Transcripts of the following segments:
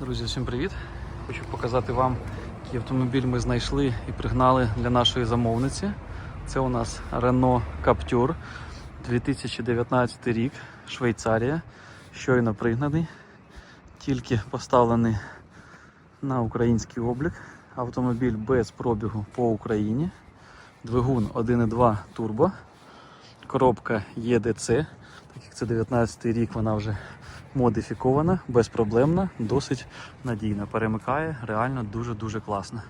Друзі, всім привіт! Хочу показати вам, який автомобіль ми знайшли і пригнали для нашої замовниці. Це у нас Renault Captur 2019 рік, Швейцарія. Щойно пригнаний, тільки поставлений на український облік. Автомобіль без пробігу по Україні. Двигун 1.2 турбо. Коробка ЄДЦ, так як це 19 рік, вона вже модифікована, безпроблемна, досить надійна. Перемикає реально дуже-дуже класно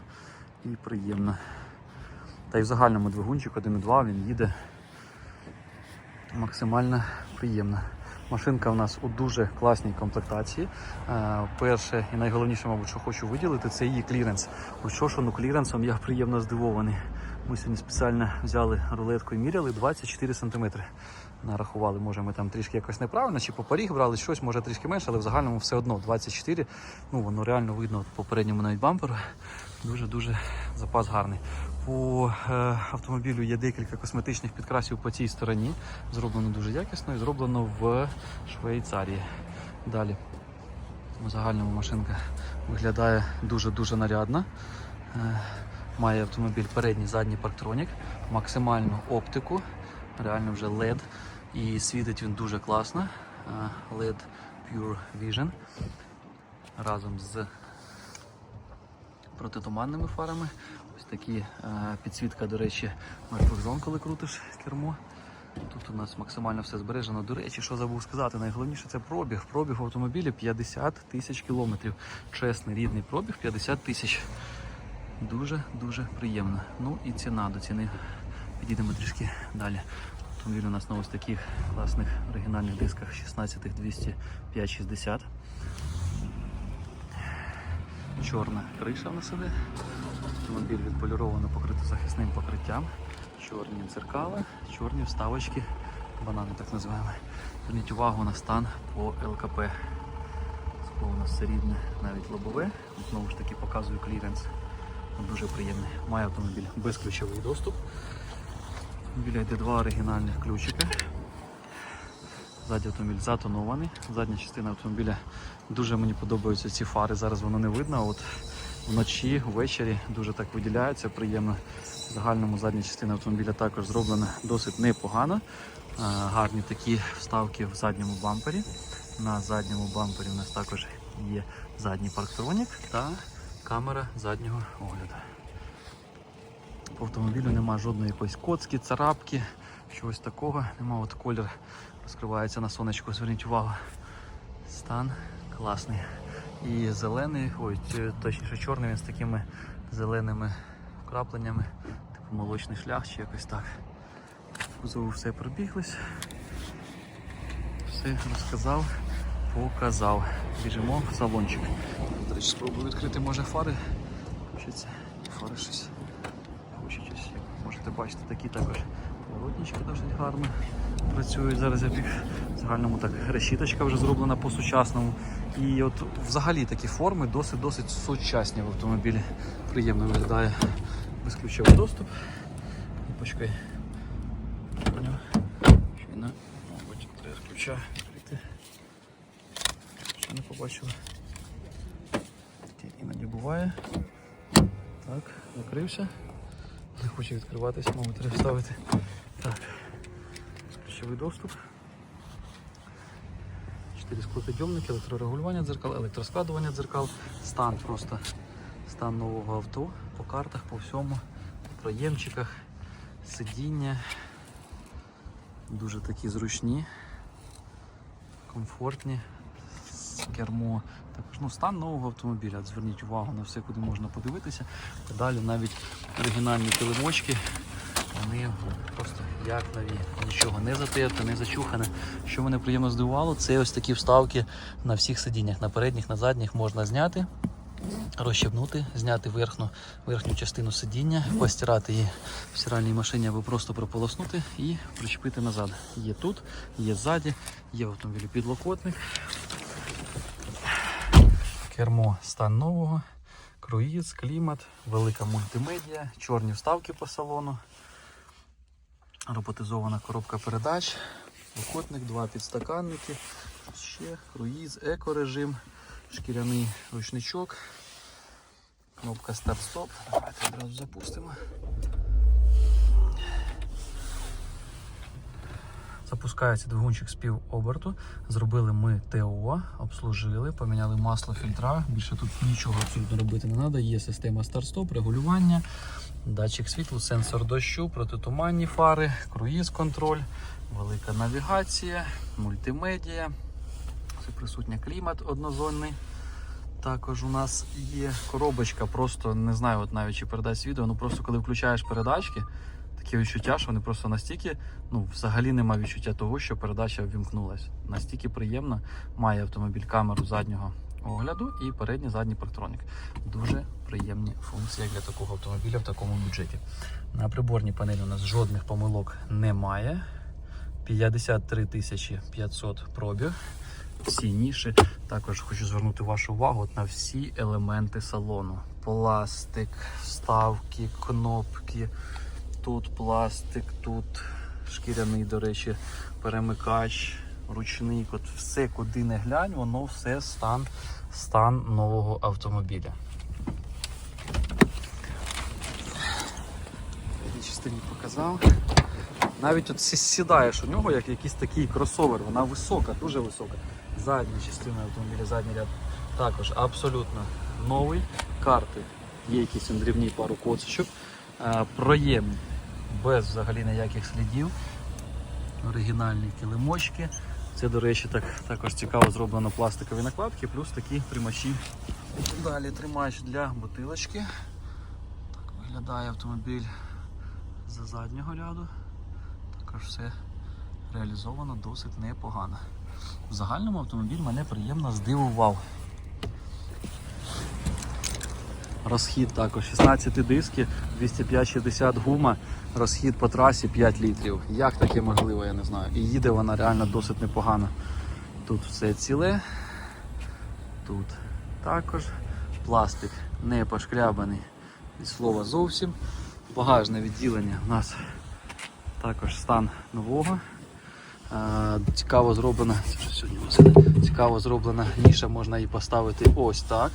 і приємно. Та й в загальному двигунчик 1.2 він їде максимально приємно. Машинка в нас у дуже класній комплектації. Е, Перше і найголовніше, мабуть, що хочу виділити, це її кліренс. Ось що, що ну кліренсом я приємно здивований. Ми сьогодні спеціально взяли рулетку і міряли 24 см. Нарахували, може ми там трішки якось неправильно, чи по поріг брали щось, може трішки менше, але в загальному все одно 24. Ну воно реально видно от по попередньому навіть бамперу. Дуже-дуже запас гарний. По е, автомобілю є декілька косметичних підкрасів по цій стороні. Зроблено дуже якісно і зроблено в Швейцарії. Далі. У загальному машинка виглядає дуже-дуже нарядно. Е, Має автомобіль передній задній парктронік, максимальну оптику, реально вже LED. І світить він дуже класно. Е, LED Pure Vision разом з протитуманними фарами. Ось такі е, підсвітка, до речі, мертвих зон, коли крутиш кермо. Тут у нас максимально все збережено. До речі, що забув сказати, найголовніше це пробіг. Пробіг автомобіля 50 тисяч кілометрів. Чесний рідний пробіг 50 тисяч. Дуже-дуже приємно. Ну і ціна до ціни. Підійдемо трішки далі. Автомобіль у нас на ось таких класних оригінальних дисках 16 200 560. Чорна криша в нас іде. Автомобіль відполіровано покритий захисним покриттям. Чорні дзеркала, чорні вставочки, банани так називаємо. Зверніть увагу на стан по ЛКП. Скло у нас все рідне, навіть лобове. Знову ж таки показую кліренс. Дуже приємний. Має автомобіль безключовий доступ. Біля йде два оригінальних ключика. Ззаді автомобіль затонований. Задня частина автомобіля дуже мені подобаються ці фари. Зараз воно не видно. От вночі, ввечері дуже так виділяється, приємно. В загальному задня частина автомобіля також зроблена досить непогано. Гарні такі вставки в задньому бампері. На задньому бампері у нас також є задній парктронік та камера заднього огляду. По автомобілю нема жодної якоїсь коцки, царапки, чогось такого. Нема от колір розкривається на сонечку, зверніть увагу. Стан класний. І зелений, ой, точніше чорний він з такими зеленими вкрапленнями, типу молочний шлях чи якось так. Кузову все пробіглось. Все розказав, показав. Біжимо в салончик. До речі, спробую відкрити може фари. Хочеться фари щось. Хочуть ось, як можете бачити, такі також поворотнички досить гарно працюють. Зараз я в загальному так решіточка вже зроблена по-сучасному. І от взагалі такі форми досить-досить сучасні в автомобілі. Приємно виглядає безключовий доступ. Почекай. Мабуть, треба ключа відкрити. Що не побачили. Іноді буває. Так, закрився. Не хоче відкриватися, мабуть, треба вставити. Так. Ключовий доступ. Чотири склопідйомники, електрорегулювання дзеркал, електроскладування дзеркал, стан просто стан нового авто по картах, по всьому, по проємчиках, сидіння. Дуже такі зручні, комфортні. Кермо. Також ну, стан нового автомобіля. Зверніть увагу на все, куди можна подивитися. Далі навіть оригінальні килимочки. Вони просто як нові, нічого не затерте, не зачухане. Що мене приємно здивувало, це ось такі вставки на всіх сидіннях. На передніх, на задніх можна зняти, розщепнути, зняти верхню, верхню частину сидіння, постирати її в стиральній машині або просто прополоснути і причепити назад. Є тут, є ззаді, є в автомобілі підлокотник. Кермо стан нового, круїз, клімат, велика мультимедіа, чорні вставки по салону, роботизована коробка передач, Покотник, два підстаканники, ще круїз, екорежим, шкіряний ручничок, кнопка старт-стоп. Давайте одразу запустимо. Запускається двигунчик з півоберту. Зробили ми ТО, обслужили, поміняли масло фільтра. Більше тут нічого абсолютно робити не треба. Є система старт-стоп, регулювання, датчик світла, сенсор дощу, протитуманні фари, круїз-контроль, велика навігація, мультимедія. Присутня клімат однозонний. Також у нас є коробочка, просто не знаю, от навіть чи передасть відео, ну просто коли включаєш передачки, таке відчуття, що вони просто настільки, ну, взагалі нема відчуття того, що передача ввімкнулась. Настільки приємно має автомобіль камеру заднього огляду і передній задній парктронік. Дуже приємні функції для такого автомобіля в такому бюджеті. На приборній панелі у нас жодних помилок немає. 53 500 пробіг. Всі ніші. Також хочу звернути вашу увагу на всі елементи салону. Пластик, вставки, кнопки. Тут пластик, тут шкіряний, до речі, перемикач, ручник. От все, куди не глянь, воно все стан, стан нового автомобіля. Цій частині показав. Навіть от сідаєш у нього, як якийсь такий кросовер, вона висока, дуже висока. Задня частина автомобіля, задній ряд також абсолютно новий. Карти є якісь дрібні пару коцичок. Е, Проєм без взагалі ніяких слідів. Оригінальні килимочки. Це, до речі, так, також цікаво зроблено пластикові накладки, плюс такі тримачі. Далі тримач для бутилочки. Так виглядає автомобіль за заднього ряду. Також все реалізовано досить непогано. В загальному автомобіль мене приємно здивував. Розхід також 16 диски, 205-60 гума, розхід по трасі 5 літрів. Як таке можливо, я не знаю. І їде вона реально досить непогано. Тут все ціле, тут також пластик не пошкрябаний від слова зовсім. Багажне відділення у нас також стан нового. Е, Цікаво зроблена, цікаво зроблена ніша, можна її поставити ось так.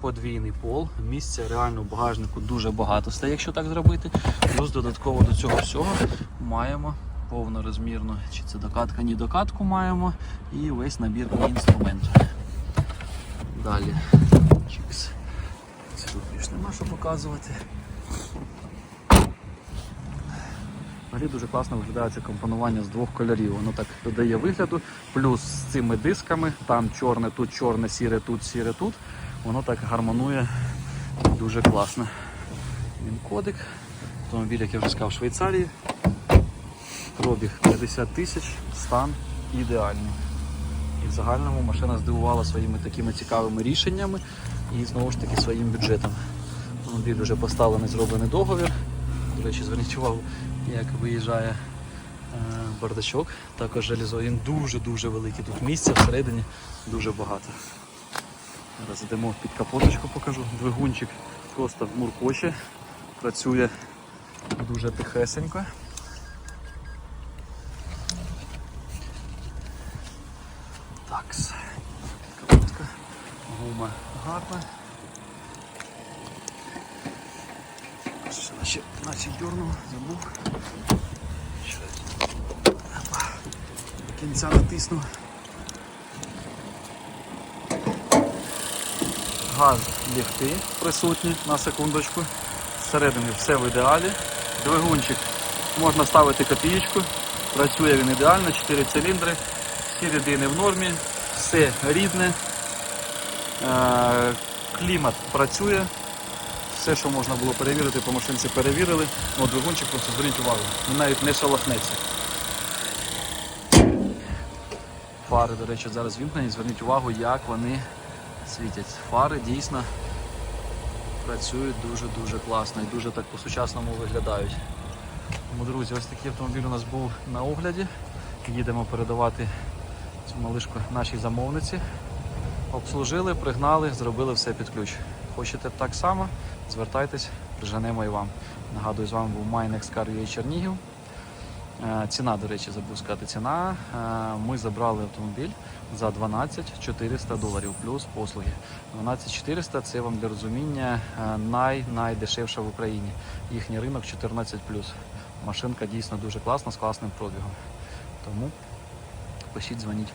Подвійний пол. Місця реально в багажнику дуже багато стає, якщо так зробити. Плюс додатково до цього всього маємо повнорозмірну, чи це докатка, ні докатку маємо, і весь набір інструментів. Далі. Чікс. Це тут більш нема що показувати. Взагалі дуже класно виглядає це компонування з двох кольорів. Воно так додає вигляду. Плюс з цими дисками, там чорне, тут чорне, сіре, тут, сіре, тут. Воно так гармонує дуже класно. Він кодик. Автомобіль, як я вже сказав, в Швейцарії. Пробіг 50 тисяч, стан ідеальний. І в загальному машина здивувала своїми такими цікавими рішеннями і знову ж таки своїм бюджетом. Автомобіль вже поставлений, зроблений договір. До речі, зверніть увагу, як виїжджає е, бардачок. Також реалізує він дуже-дуже великий. Тут місця всередині дуже багато. Зараз йдемо під капоточку, покажу. Двигунчик просто муркоче, працює дуже тихесенько. Такс. Капотка. Гума гарна. Наче, наче дернув, забув. До кінця натиснув. Газ ліфти присутні на секундочку. Всередині все в ідеалі. Двигунчик можна ставити копієчку. Працює він ідеально, 4 циліндри, всі рядини в нормі, все рідне. Е, Клімат працює. Все, що можна було перевірити, по машинці перевірили. Ну, двигунчик просто зверніть увагу. Він навіть не шалахнеться. Фари, до речі, зараз вімкнені. Зверніть увагу, як вони світять. Фари дійсно працюють дуже-дуже класно і дуже так по-сучасному виглядають. Тому, друзі, ось такий автомобіль у нас був на огляді. Їдемо передавати цю малишку нашій замовниці. Обслужили, пригнали, зробили все під ключ. Хочете так само? Звертайтесь, приженемо і вам. Нагадую, з вами був Майнекс Car UA Чернігів. Е, Ціна, до речі, забув сказати. Ціна. е, Ми забрали автомобіль за 12 400 доларів плюс послуги. 12 400 це вам для розуміння е, най найдешевша в Україні. Їхній ринок 14 Машинка дійсно дуже класна з класним пробігом. Тому пишіть, дзвоніть.